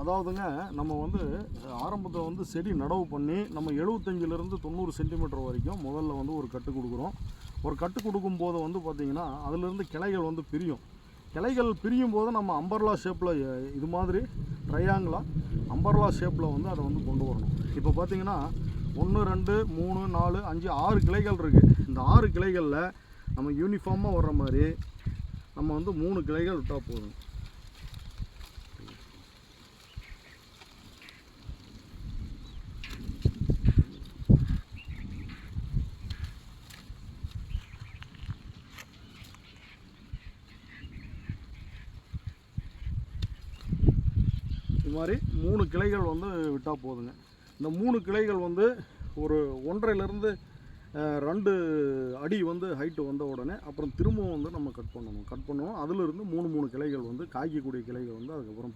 அதாவதுங்க நம்ம வந்து ஆரம்பத்தில் வந்து செடி நடவு பண்ணி நம்ம எழுபத்தஞ்சிலேருந்து தொண்ணூறு சென்டிமீட்டர் வரைக்கும் முதல்ல வந்து ஒரு கட்டு கொடுக்குறோம். ஒரு கட்டு கொடுக்கும் போது வந்து பார்த்திங்கன்னா அதுலேருந்து கிளைகள் வந்து பிரியும். கிளைகள் பிரியும் போது நம்ம அம்பர்லா ஷேப்பில் இது மாதிரி ட்ரையாங்கிளாக அம்பர்லா ஷேப்பில் வந்து அதை வந்து கொண்டு வரணும். இப்போ பார்த்தீங்கன்னா ஒன்று ரெண்டு மூணு நாலு அஞ்சு ஆறு கிளைகள் இருக்குது இந்த ஆறு கிளைகளில் நம்ம யூனிஃபார்மாக வர்ற மாதிரி நம்ம வந்து மூணு கிளைகள் விட்டால் போதும். இது மாதிரி மூணு கிளைகள் வந்து விட்டால் போதுங்க. இந்த மூணு கிளைகள் வந்து ஒரு ஒன்றரைலேருந்து ரெண்டு அடி வந்து ஹைட்டு வந்த உடனே அப்புறம் திரும்பவும் வந்து நம்ம கட் பண்ணணும். கட் பண்ணுவோம். அதிலிருந்து மூணு மூணு கிளைகள் வந்து காய்க்கக்கூடிய கிளைகள் வந்து அதுக்கப்புறம்